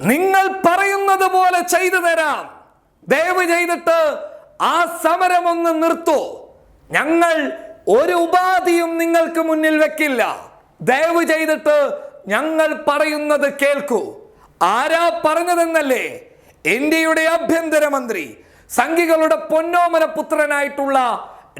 നിങ്ങൾ പറയുന്നത് പോലെ ചെയ്തു തരാം. ദയവ് ചെയ്തിട്ട് ആ സമരം ഒന്ന് നിർത്തൂ. ഞങ്ങൾ ഒരു ഉപാധിയും നിങ്ങൾക്ക് മുന്നിൽ വെക്കില്ല. ദയവ് ചെയ്തിട്ട് ഞങ്ങൾ പറയുന്നത് കേൾക്കൂ. ആരാ പറഞ്ഞതെന്നല്ലേ? ഇന്ത്യയുടെ ആഭ്യന്തരമന്ത്രി സംഘികളുടെ പൊന്നോമന പുത്രനായിട്ടുള്ള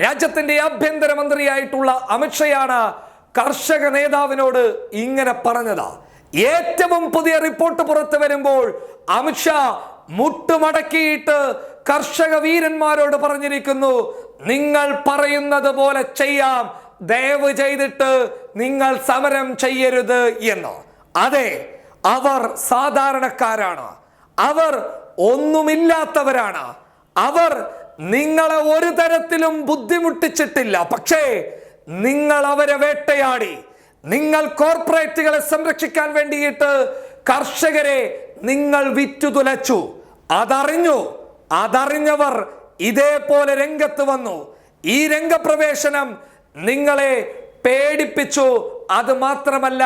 രാജ്യത്തിന്റെ ആഭ്യന്തരമന്ത്രിയായിട്ടുള്ള അമിത്ഷയാണ് കർഷക നേതാവിനോട് ഇങ്ങനെ പറഞ്ഞത്. ഏറ്റവും പുതിയ റിപ്പോർട്ട് പുറത്തു വരുമ്പോൾ അമിത്ഷാ മുട്ടുമടക്കിയിട്ട് കർഷക വീരന്മാരോട് പറഞ്ഞിരിക്കുന്നു നിങ്ങൾ പറയുന്നത് പോലെ ചെയ്യാം ദയവ് ചെയ്തിട്ട് നിങ്ങൾ സമരം ചെയ്യരുത് എന്ന്. അതെ അവർ സാധാരണക്കാരാണ്. അവർ ഒന്നുമില്ലാത്തവരാണ്. അവർ നിങ്ങളെ ഒരു തരത്തിലും ബുദ്ധിമുട്ടിച്ചിട്ടില്ല. പക്ഷേ നിങ്ങൾ അവരെ വേട്ടയാടി. നിങ്ങൾ കോർപ്പറേറ്റുകളെ സംരക്ഷിക്കാൻ വേണ്ടിയിട്ട് കർഷകരെ നിങ്ങൾ വിറ്റു തുലച്ചു. അതറിഞ്ഞു അതറിഞ്ഞവർ ഇതേപോലെ രംഗത്ത് വന്നു. ഈ രംഗപ്രവേശനം നിങ്ങളെ പേടിപ്പിച്ചു. അത് മാത്രമല്ല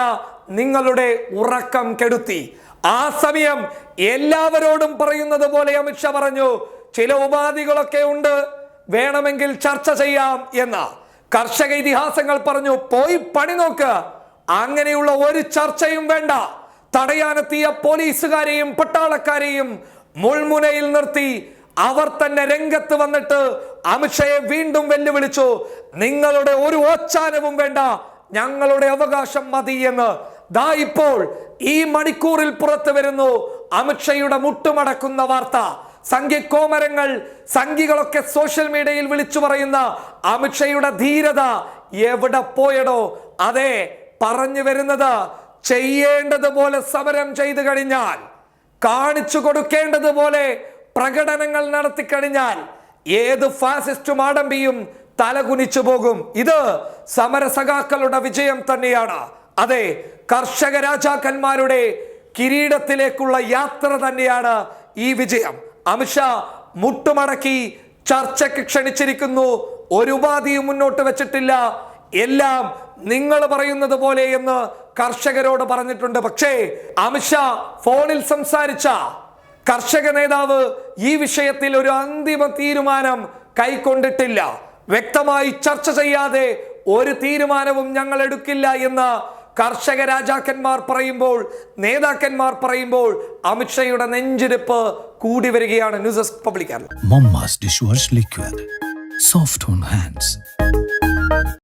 നിങ്ങളുടെ ഉറക്കം കെടുത്തി. ആ സമയം എല്ലാവരോടും പറയുന്നത് പോലെ അമിത്ഷാ പറഞ്ഞു ചില ഉപാധികളൊക്കെ ഉണ്ട് വേണമെങ്കിൽ ചർച്ച ചെയ്യാം എന്ന്. കർഷക ഇതിഹാസങ്ങൾ പറഞ്ഞു പോയി പണി നോക്ക്. അങ്ങനെയുള്ള ഒരു ചർച്ചയും വേണ്ട. തടയാനെത്തിയ പോലീസുകാരെയും പട്ടാളക്കാരെയും മുൾമുനയിൽ നിർത്തി. അവർ തന്നെ രംഗത്ത് വന്നിട്ട് അമിഷയെ വീണ്ടും വെല്ലുവിളിച്ചു. നിങ്ങളുടെ ഒരു ഓച്ചാനവും വേണ്ട. ഞങ്ങളുടെ അവകാശം മതി എന്ന്. ദാ ഇപ്പോൾ ഈ മണിക്കൂറിൽ പുറത്തു വരുന്നു അമിത്ഷയുടെ മുട്ടുമടക്കുന്ന വാർത്ത. സംഘിക്കോമരങ്ങൾ സംഘികളൊക്കെ സോഷ്യൽ മീഡിയയിൽ വിളിച്ചു പറയുന്ന അമിത്ഷയുടെ ധീരത എവിടെ പോയടോ അതെ പറഞ്ഞു വരുന്നത് ചെയ്യേണ്ടതുപോലെ സമരം ചെയ്തു കഴിഞ്ഞാൽ കാണിച്ചു കൊടുക്കേണ്ടതുപോലെ പ്രകടനങ്ങൾ നടത്തി കഴിഞ്ഞാൽ ഏത് ഫാസിസ്റ്റും ആഡംബിയും തലകുനിച്ചു പോകും. ഇത് സമരസഖാക്കളുടെ വിജയം തന്നെയാണ്. അതെ കർഷക രാജാക്കന്മാരുടെ കിരീടത്തിലേക്കുള്ള യാത്ര തന്നെയാണ് ഈ വിജയം. അമിത്ഷാ മുട്ടുമടക്കി ചർച്ചയ്ക്ക് ക്ഷണിച്ചിരിക്കുന്നു. ഒരു ഉപാധിയും മുന്നോട്ട് വെച്ചിട്ടില്ല. എല്ലാം നിങ്ങൾ പറയുന്നത് പോലെ എന്ന് കർഷകരോട് പറഞ്ഞിട്ടുണ്ട്. പക്ഷേ അമിത്ഷാ ഫോണിൽ സംസാരിച്ച കർഷക നേതാവ് ഈ വിഷയത്തിൽ ഒരു അന്തിമ തീരുമാനം കൈക്കൊണ്ടിട്ടില്ല. വ്യക്തമായി ചർച്ച ചെയ്യാതെ ഒരു തീരുമാനവും ഞങ്ങൾ എടുക്കില്ല എന്ന് കർഷക രാജാക്കന്മാർ പറയുമ്പോൾ നേതാക്കന്മാർ പറയുമ്പോൾ അമിത്ഷയുടെ നെഞ്ചിരിപ്പ് കൂടി വരികയാണ് ന്യൂസ് ഡെസ്ക് പബ്ലിക്കാർ സോഫ്റ്റ് ഓൺ dishwash